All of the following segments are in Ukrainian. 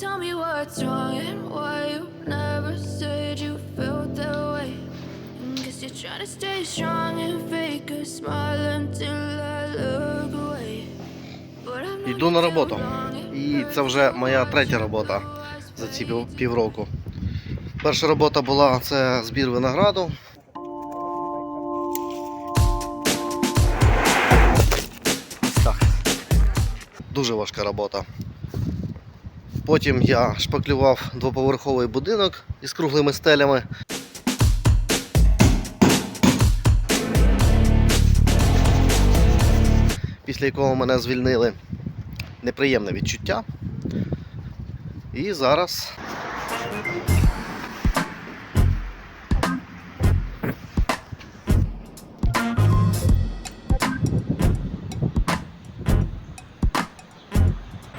tell me what's wrong and why you never said you felt that way. And guess you're trying to stay strong and fake a smile until I look away. But I've Йду на роботу. І це вже моя третя робота за ці півроку. Перша робота була це збір винограду. Так. Дуже важка робота. Потім я шпаклював двоповерховий будинок із круглими стелями. Після якого мене звільнили неприємне відчуття. І зараз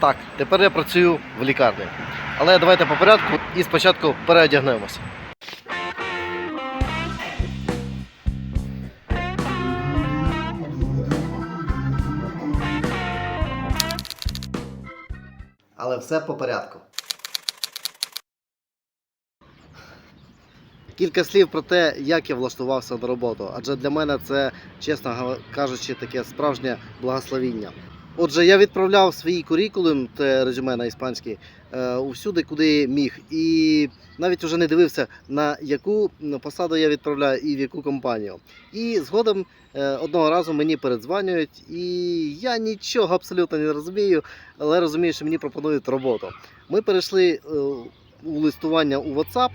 так, тепер я працюю в лікарні. Але давайте по порядку і спочатку переодягнемося. Але все по порядку. Кілька слів про те, як я влаштувався на роботу. Адже для мене це, чесно кажучи, таке справжнє благословіння. Отже, я відправляв свій курікулум, це резюме на іспанський, е, усюди, куди міг. І навіть вже не дивився, на яку посаду я відправляю і в яку компанію. І згодом е, одного разу мені передзванюють, і я нічого абсолютно не розумію, але розумію, що мені пропонують роботу. Ми перейшли е, у листування у WhatsApp.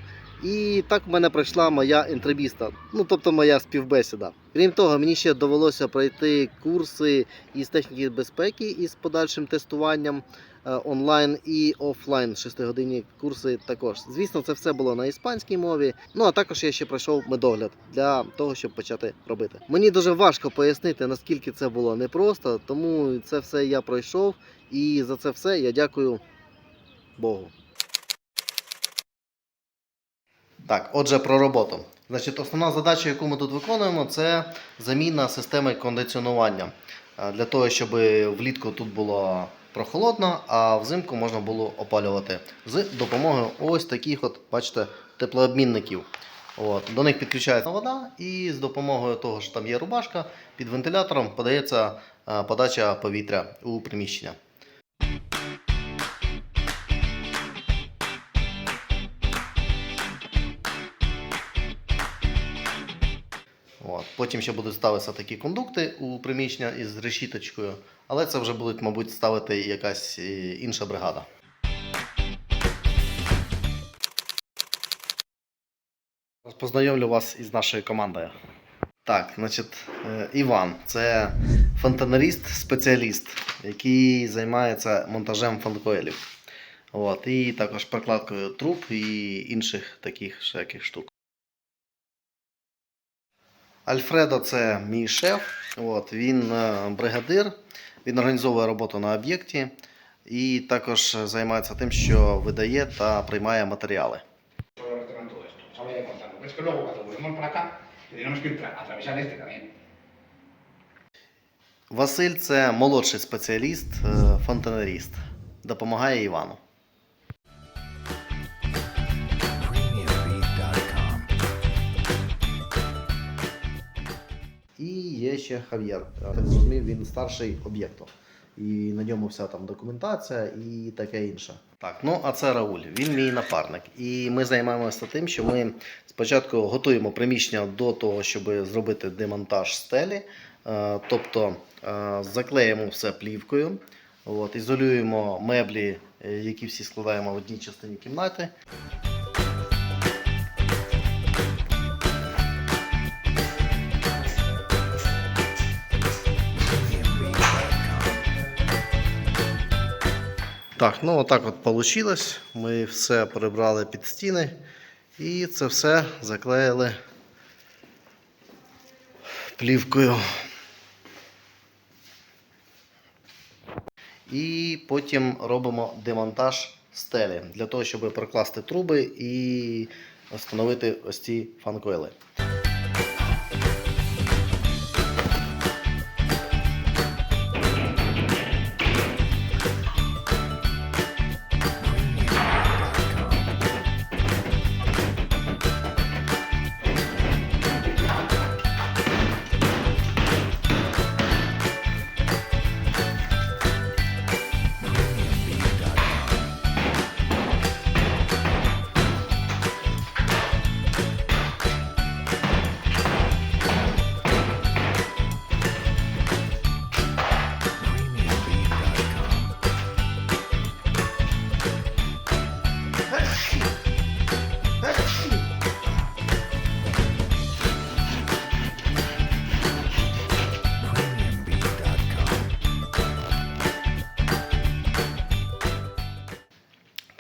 І так в мене пройшла моя інтервіста, ну тобто моя співбесіда. Крім того, мені ще довелося пройти курси із техніки безпеки із подальшим тестуванням е, онлайн і офлайн 6-годинні курси також. Звісно, це все було на іспанській мові. Ну а також я ще пройшов медогляд для того, щоб почати робити. Мені дуже важко пояснити, наскільки це було непросто, тому це все я пройшов, і за це все я дякую Богу. Так, отже, про роботу. Значить, основна задача, яку ми тут виконуємо, це заміна системи кондиціонування. Е, Для того, щоб влітку тут було прохолодно, а взимку можна було опалювати з допомогою ось таких, от, бачите, теплообмінників. От, до них підключається вода, і з допомогою того, що там є рубашка, під вентилятором подається е, подача повітря у приміщення. Потім ще будуть ставитися такі кондукти у приміщення із решіточкою, але це вже будуть, мабуть, ставити якась е, інша бригада. Познайомлю вас із нашою командою. Так, значить, е, Іван це фонтанарист-спеціаліст, який займається монтажем фанкоелів. От, і також прокладкою труб і інших таких штук. Альфредо це мій шеф. От, він е, бригадир, він організовує роботу на об'єкті і також займається тим, що видає та приймає матеріали. Василь це молодший спеціаліст, е, фонтанеріст. Допомагає Івану. Є ще Хав'єр. Так зрозумів, він старший об'єкту. І на ньому вся там документація і таке інше. Так, ну а це Рауль, він мій напарник. І ми займаємося тим, що ми спочатку готуємо приміщення до того, щоб зробити демонтаж стелі. Е, Тобто е, заклеїмо все плівкою, от, ізолюємо меблі, е, які всі складаємо в одній частині кімнати. Так, ну отак от вийшло. Ми все перебрали під стіни і це все заклеїли плівкою. І потім робимо демонтаж стелі для того, щоб прокласти труби і встановити ось ці фанкойли.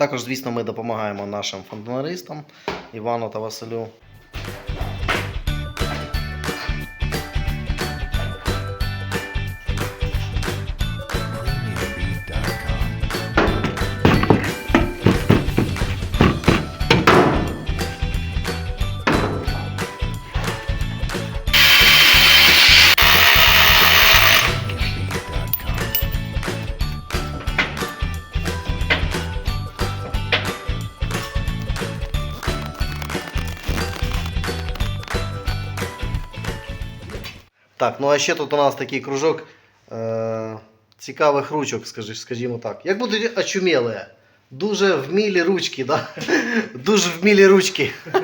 Також, звісно, ми допомагаємо нашим фонтанаристам Івану та Василю. Так, ну а ще тут у нас такий кружок е- цікавих ручок, скажімо так. Як будуть очумілі? Дуже вмілі ручки, да? Дуже вмілі ручки.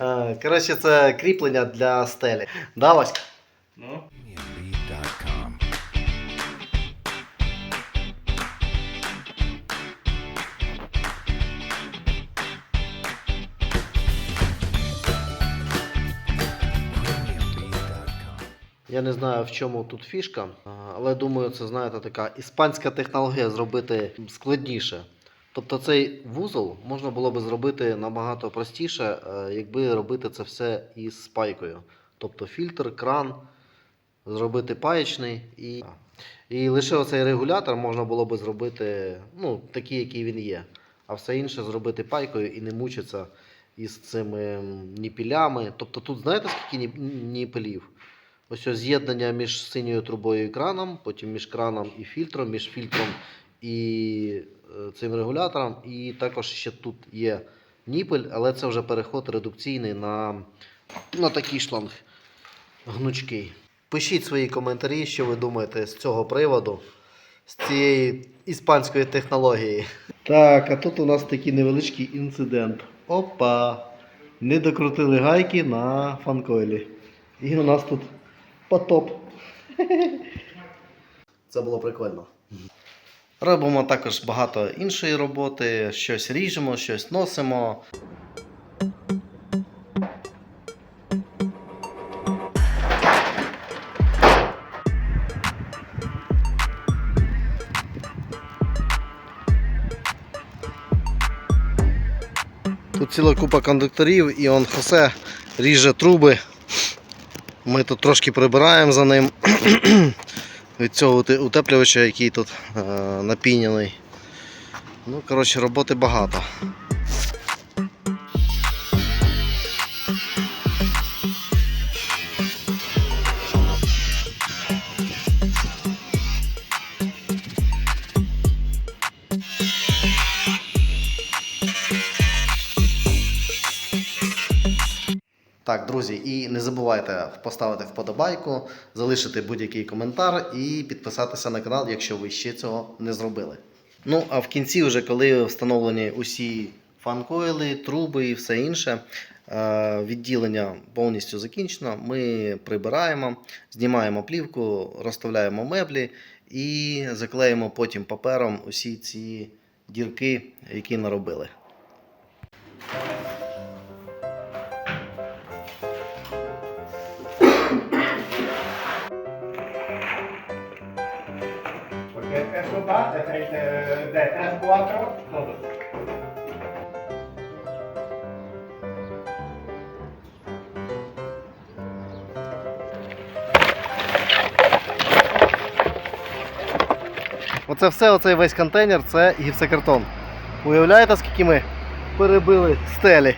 Е, Коротше, це кріплення для стелі. Да, Васька? Ну. Я не знаю, в чому тут фішка, але думаю, це знаєте така іспанська технологія зробити складніше. Тобто цей вузол можна було би зробити набагато простіше, е, якби робити це все із спайкою. Тобто фільтр, кран, зробити паєчний і. І лише оцей регулятор можна було би зробити ну, такий, який він є. А все інше зробити пайкою і не мучитися із цими ніпілями. Тобто тут знаєте, скільки ніп- ніпелів? Ось з'єднання між синьою трубою і краном, потім між краном і фільтром, між фільтром і е, цим регулятором. І також ще тут є ніпель, але це вже переход редукційний на, на такий шланг гнучкий. Пишіть свої коментарі, що ви думаєте з цього приводу, з цієї іспанської технології. Так, а тут у нас такий невеличкий інцидент. Опа! Не докрутили гайки на фанкойлі. І у нас тут потоп. Це було прикольно. Робимо також багато іншої роботи, щось ріжемо, щось носимо. Тут ціла купа кондукторів і он Хосе ріже труби. Ми тут трошки прибираємо за ним від цього утеплювача, який тут е, напіняний. Ну, коротше, роботи багато. Друзі, і не забувайте поставити вподобайку, залишити будь-який коментар і підписатися на канал, якщо ви ще цього не зробили. Ну, а в кінці, вже коли встановлені усі фанкойли, труби і все інше, е, відділення повністю закінчено. Ми прибираємо, знімаємо плівку, розставляємо меблі і заклеїмо потім папером усі ці дірки, які наробили. De, de, de 3, 4, todo. Оце все, оцей весь контейнер це гіпсокартон. Уявляєте, скільки ми перебили стелі?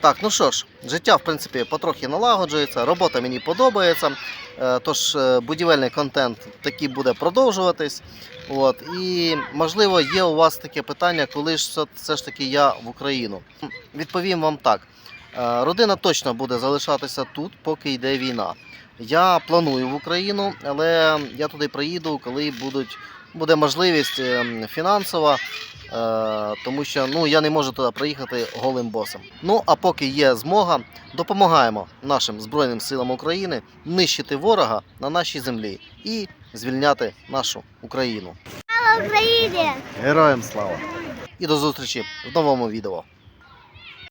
Так, ну що ж, життя, в принципі, потрохи налагоджується, робота мені подобається. е, Тож е, будівельний контент такий буде продовжуватись. От, і можливо, є у вас таке питання, коли ж все, ж таки я в Україну. Відповім вам так: Е, родина точно буде залишатися тут, поки йде війна. Я планую в Україну, але я туди приїду, коли будуть буде можливість е, фінансова, е, тому що ну, я не можу туди приїхати голим босом. Ну а поки є змога, допомагаємо нашим Збройним силам України нищити ворога на нашій землі і звільняти нашу Україну. Україні! Героям слава! І до зустрічі в новому відео.